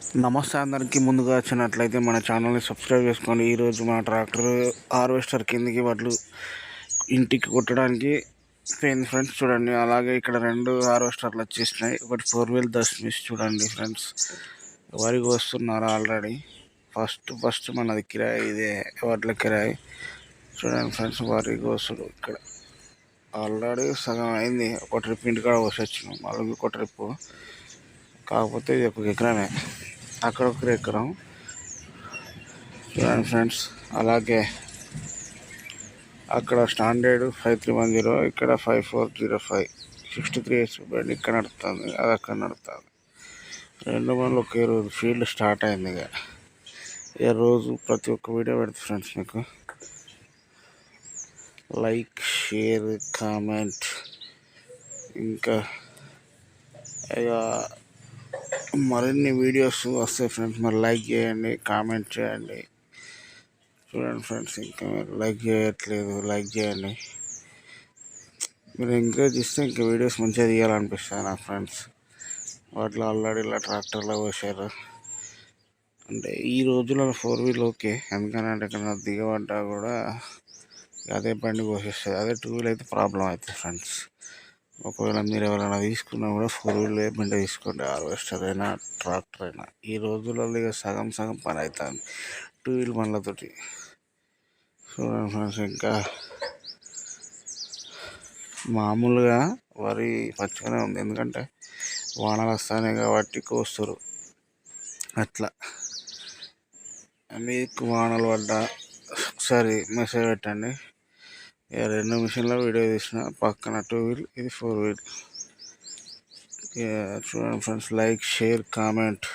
నమస్తే అందరికీ ముందుగా వచ్చినట్లయితే మన ఛానల్ని సబ్స్క్రైబ్ చేసుకోండి. ఈరోజు మన ట్రాక్టర్ హార్వెస్టర్ కిందికి వడ్లు ఇంటికి కొట్టడానికి పోయింది ఫ్రెండ్స్ చూడండి. అలాగే ఇక్కడ రెండు హార్వెస్టర్లు వచ్చేసినాయి. ఒకటి ఫోర్ వీల్ దశమిస్ చూడండి ఫ్రెండ్స్. ఎవరికి వస్తున్నారు ఆల్రెడీ. ఫస్ట్ ఫస్ట్ మనది కిరాయి ఇదే వడ్ల కిరాయి. చూడండి ఫ్రెండ్స్ వారికి వస్తుడు ఇక్కడ. ఆల్రెడీ సగం అయింది. ఒక ట్రిప్ ఇంటికాడ వచ్చి వచ్చినాం. మళ్ళీ ఒక ట్రిప్. కాకపోతే ఇది ఒక ఎకరమే. అక్కడ ఒక ఎకరం. చూడండి ఫ్రెండ్స్ అలాగే అక్కడ standard five three one zero ఇక్కడ five four zero five. Sixty three H band ఇక్కడ నడుస్తుంది అది అక్కడ నడుతుంది రెండు బండ్లు ఒకే రోజు ఫీల్డ్ స్టార్ట్ అయింది ఇక. ఇక రోజు ప్రతి ఒక్క వీడియో పెడుతుంది ఫ్రెండ్స్ మీకు. Like share comment. ఇంకా ఇక మరిన్ని వీడియోస్ వస్తాయి ఫ్రెండ్స్ మరి లైక్ చేయండి కామెంట్ చేయండి. చూడండి ఫ్రెండ్స్ ఇంకా మీరు లైక్ చేయట్లేదు లైక్ చేయండి. మీరు ఎంకరేజ్ ఇస్తే ఇంకా వీడియోస్ మంచిగా తీయాలనిపిస్తుంది నా ఫ్రెండ్స్ వాటిలో ఆల్రెడీ ఇలా ట్రాక్టర్లో పోసారు. అంటే ఈ రోజుల్లో ఫోర్ వీల్ ఓకే ఎందుకంటే ఇక్కడ దిగబడ్డా కూడా అదే బండి కోసేస్తుంది అదే టూ వీల్ అయితే ప్రాబ్లం అవుతుంది ఫ్రెండ్స్ ఒకవేళ మీరు ఎవరైనా తీసుకున్నా కూడా ఫోర్ వీలర్ బండి తీసుకోండి. హార్వెస్టర్ అయినా ట్రాక్టర్ అయినా. ఈ రోజులలో ఇక సగం సగం పని అవుతుంది టూ వీల్ బండ్లతోటి చూడండి ఫ్రెండ్స్ ఇంకా మామూలుగా వరి పచ్చగానే ఉంది. ఎందుకంటే వానలు వస్తాయి కాబట్టి కోస్తారు. అట్లా. మీకు వానలు పడ్డా ఒకసారి మెసేజ్ పెట్టండి. ఇక రెండు మిషన్లో వీడియో తీసిన. పక్కన టూ వీల్ ఇది ఫోర్ వీల్. చూడండి ఫ్రెండ్స్ లైక్ షేర్ కామెంట్.